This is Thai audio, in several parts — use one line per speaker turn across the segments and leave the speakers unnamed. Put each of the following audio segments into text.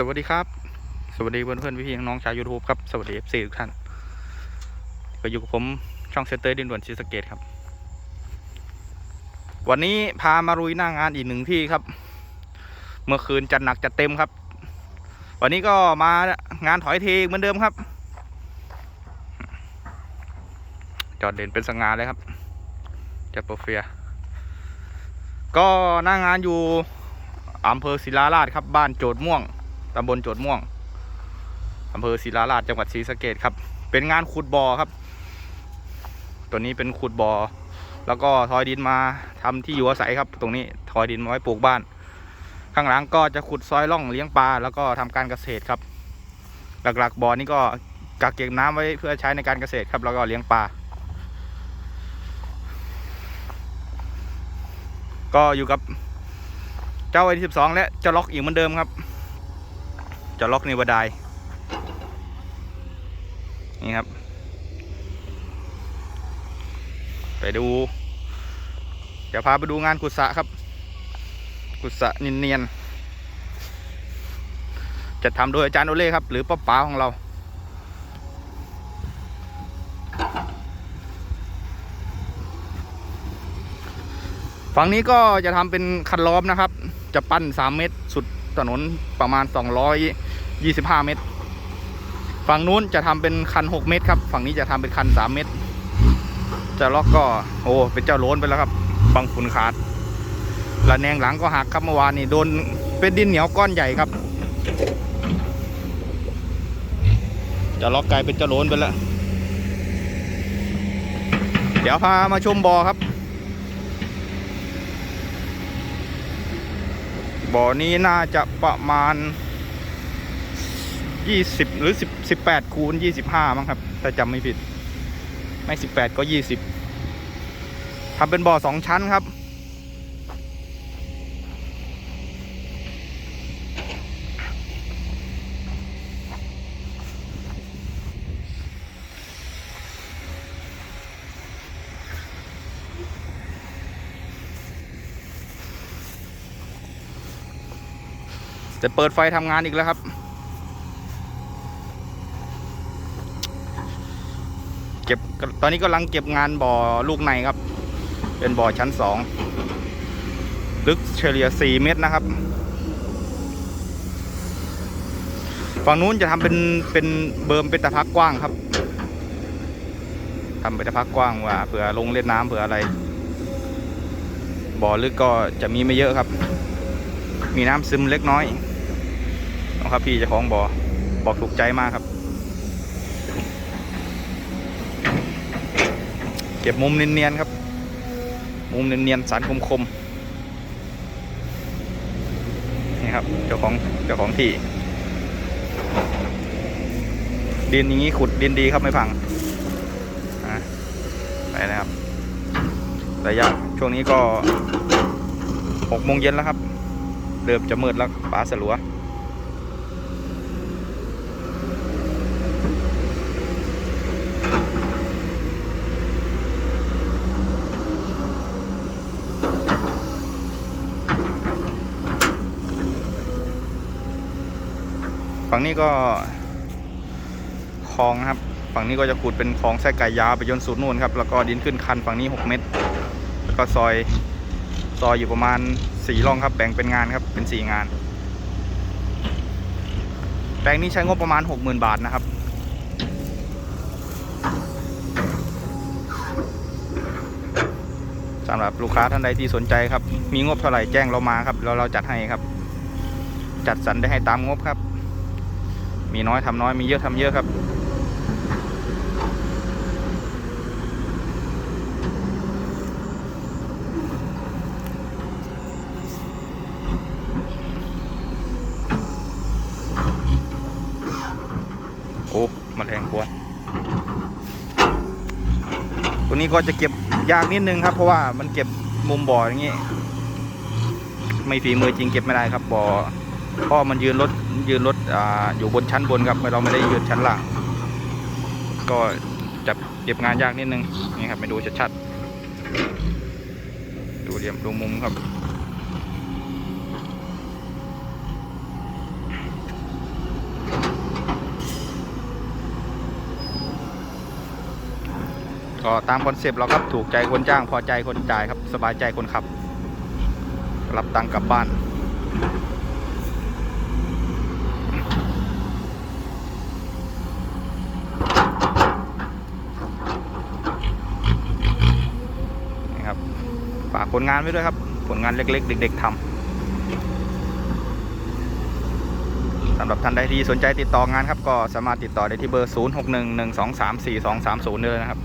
สวัสดีครับ สวัสดีเพื่อนเพื่อนพี่ๆน้องชาวยูทูบครับ สวัสดีเอฟซีทุกท่านก็อยู่กับผมช่องเซนเตอร์ดินด่วนชีสเกตครับ วันนี้พามารุยหน้างานอีกหนึ่งที่ครับ เมื่อคืนจัดหนักจัดเต็มครับ วันนี้ก็มางานถอยเทเหมือนเดิมครับ จอดเด่นเป็นสง่าเลยครับจัดโปรเฟีย ก็หน้างานอยู่อำเภอศิลาราชครับ บ้านโจดม่วง ตำบลโจดม่วงอำเภอศิลาราชจังหวัดศรีสะเกดครับ เป็นงานขุดบ่อครับ ตัวนี้เป็นขุดบ่อ แล้วก็ทอยดินมาทำที่อยู่อาศัยครับ ตรงนี้ทอยดินมาไว้ปลูกบ้าน ข้างหลังก็จะขุดซอยล่องเลี้ยงปลาแล้วก็ทำการเกษตรครับ หลักๆบ่อนี้ก็กักเก็บน้ำไว้เพื่อใช้ในการเกษตรครับ แล้วก็เลี้ยงปลา ก็อยู่กับเจ้าไอที่สิบสองและเจ้าล็อกอีกเหมือนเดิมครับ จ้าล็อกนิวดายนี่ครับ ไปดู เดี๋ยวพาไปดูงานกุศะครับ กุศะเนียนๆจะทำโดยอาจารย์โอเล่ครับ หรือป้าป๋าของเรา ฝั่งนี้ก็จะทำเป็นคันล้อมนะครับ จะปั้น 3 เมตรสุดถนนประมาณ 200 25 เมตร ฝั่งนู้นจะทำเป็นคัน 6 เมตรครับ ฝั่งนี้จะทำเป็นคัน 3 เมตร จะล็อกก็โอ้เป็นเจ้าโลนไปแล้วครับ บังฝุ่นขาดระแนงหลังก็หักครับเมื่อวานนี่โดนเป็นดินเหนียวก้อนใหญ่ครับ จะล็อกกลายเป็นเจ้าโลนไปแล้ว เดี๋ยวพามาชมบอครับบ่อนี้น่าจะประมาณ 20หรือ10 18คูณ25มั้งครับ ถ้าจำไม่ผิด ไม่18ก็20ทำเป็นบ่อสองชั้นครับ จะเปิดไฟทำงานอีกแล้วครับ เก็บ ตอนนี้กำลังเก็บงานบ่อลูกในครับ เป็นบ่อชั้นสองลึกเฉลี่ยสี่เมตรนะครับ ฝั่งนู้นจะทำเป็นเป็นเบิร์มเป็นตะพักกว้างครับทำเป็นตะพักกว้างว่าเผื่อลงเล่นน้ำเผื่ออะไร บ่อลึกก็จะมีไม่เยอะครับ มีน้ำซึมเล็กน้อยนะครับพี่เจ้าของบ่อบอกถูกใจมากครับ เก็บมุมเนียนๆครับ มุมเนียนๆสารคมๆนี่ครับเจ้าของเจ้าของที่ ดินอย่างนี้ขุดดินดีครับไม่พังอะไปนะครับระยะช่วงนี้ก็หกโมงเย็นแล้วครับเริ่มจะมืดแล้วป่าสลัว ฝั่งนี้ก็คลองครับ ฝั่งนี้ก็จะขุดเป็นคลองไส้ไก่ยาวไปจนสุดนู่นครับ แล้วก็ดินขึ้นคันฝั่งนี้ 6 เมตร แล้วก็ซอยซอยอยู่ประมาณสี่ร่องครับ แบ่งเป็นงานครับ เป็นสี่งาน แปลงนี้ใช้งบประมาณ 60,000 บาทนะครับสำหรับลูกค้าท่านใดที่สนใจครับ มีงบเท่าไหร่แจ้งเรามาครับเราเราจัดให้ครับ จัดสรรได้ให้ตามงบครับ มีน้อยทำน้อยมีเยอะทำเยอะครับ โอ้แมลงกวนตัวนี้ก็จะเก็บยากนิดนึงครับ เพราะว่ามันเก็บมุมบ่ออย่างนี้ ไม่ฝีมือจริงเก็บไม่ได้ครับบ่อ เพราะมันยืนรถยืนรถออยู่บนชั้นบนครับเราไม่ได้ยืนชั้นล่าง ก็จับเก็บงานยากนิดนึงนี่ครับไปดูชัดๆดูเหลี่ยมดูมุมครับก็ตามคอนเซปต์เราครับถูกใจคนจ้างพอใจคนจ่ายครับ สบายใจคนขับ รับตังกลับบ้านากผลงานไว้ด้วยครับ ผลงานเล็ก ๆ เด็ก ๆทำสำหรับท่านใดที่สนใจติดต่องานครับ ก็สามารถติดต่อได้ที่เบอร์ 0611234230 ได้เลยนะครับ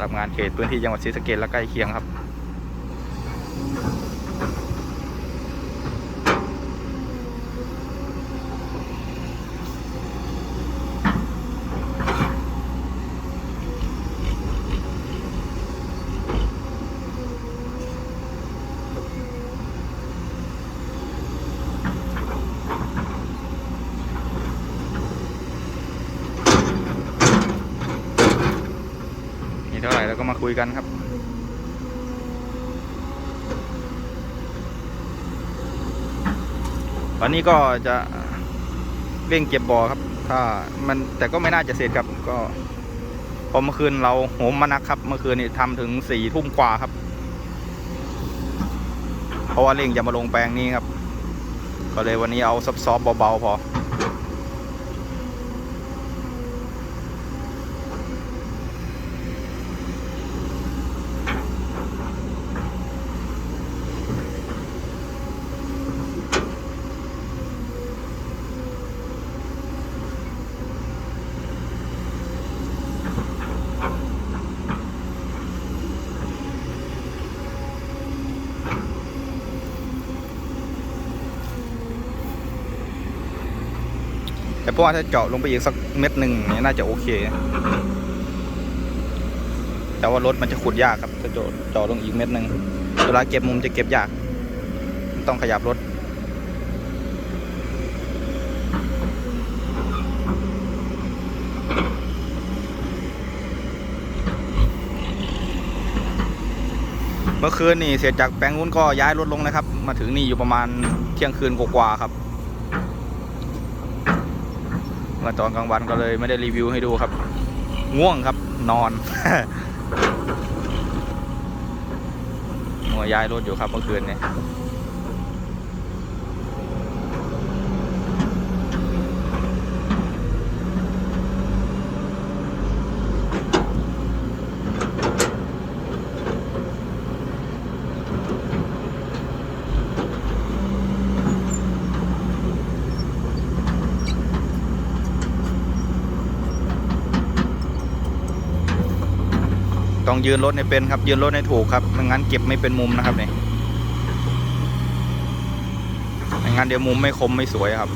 รับงานเขตพื้นที่จังหวัดศรีสะเกษและใกล้เคียงครับ เท่าไหร่แล้วก็มาคุยกันครับวันนี้ก็จะเร่งเก็บบ่อครับ ถ้ามันแต่ก็ไม่น่าจะเสร็จครับ ก็พอเมื่อคืนเราโหมมานักครับ เมื่อคืนนี้ทำถึงสี่ทุ่มกว่าครับเพราะว่าเร่งจะมาลงแปลงนี้ครับ ก็เลยวันนี้เอาซอฟๆเบาๆพอ แต่เพราะว่าถ้าเจาะลงไปอีกสักเม็ดหนึ่งเนี่ยน่าจะโอเค แต่ว่ารถมันจะขุดยากครับถ้าเจาะเจาะลงอีกเม็ดหนึ่งเวลาเก็บมุมจะเก็บยาก ต้องขยับรถเมื่อคืนนี่เสร็จจากแปลงนู้นก็ย้ายรถลงนะครับ มาถึงนี่อยู่ประมาณเที่ยงคืนกว่าๆครับ เมื่อตอนกลางวันก็เลยไม่ได้รีวิวให้ดูครับ ง่วงครับนอนหัวย้ายรถอยู่ครับเมื่อคืนเนี่ย ต้องยืนรถให้เป็นครับยืนรถให้ถูกครับไม่งั้นเก็บไม่เป็นมุมนะครับเนี่ยไม่งั้นเดี๋ยวมุมไม่คมไม่สวยครับ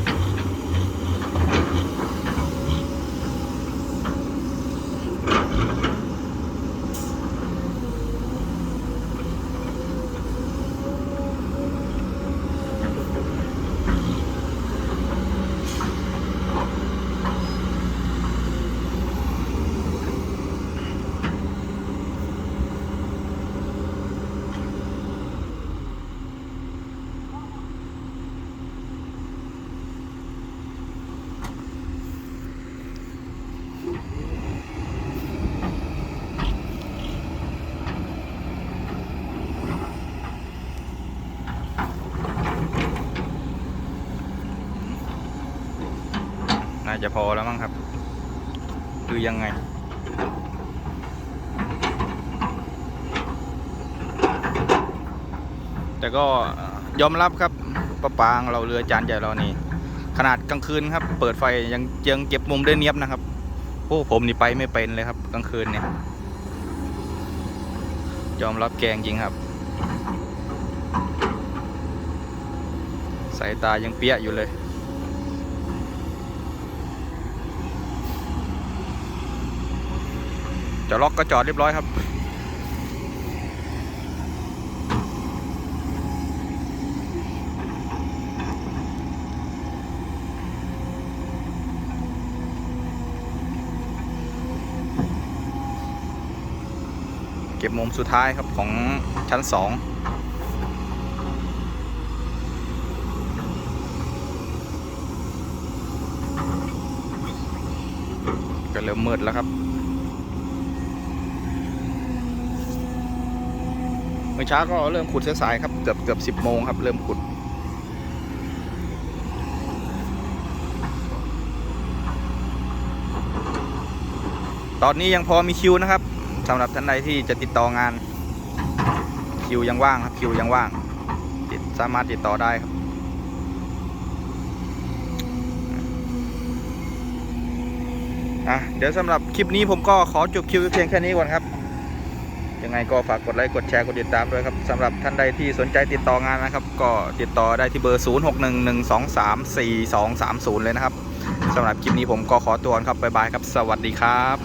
าจะพอแล้วมั้งครับ คือยังไง แต่ก็ยอมรับครับประปางเราเรือจานใหญ่เรานี่ ขนาดกลางคืนครับ เปิดไฟยังยังเก็บมุมได้เนียบนะครับโอ้ผมนี่ไปไม่เป็นเลยครับ กลางคืนเนี่ยยอมรับแกงจริงครับ สายตายังเปี้ยอยู่เลย จะล็อกก็จอดเรียบร้อยครับ เก็บมุมสุดท้ายครับของชั้นสองก็เริ่มมืดแล้วครับ เมื่อเช้าก็เริ่มขุดเสายครับเกือบเกือบสิบโมงครับ เริ่มขุด ตอนนี้ยังพอมีคิวนะครับสำหรับท่านใดที่จะติดต่องาน คิวยังว่างครับคิวยังว่างติดสามารถติดต่อได้ครับอะเดี๋ยวสำหรับคลิปนี้ผมก็ขอจบคิวเพียงแค่นี้ก่อนครับ ยังไงก็ฝากกดไลค์กดแชร์กดติดตามด้วยครับสำหรับท่านใดที่สนใจติดต่องานนะครับ ก็ติดต่อได้ที่เบอร์ 0611234230 เลยนะครับสำหรับคลิปนี้ผมก็ขอตัวก่อนครับบ๊ายบายครับ สวัสดีครับ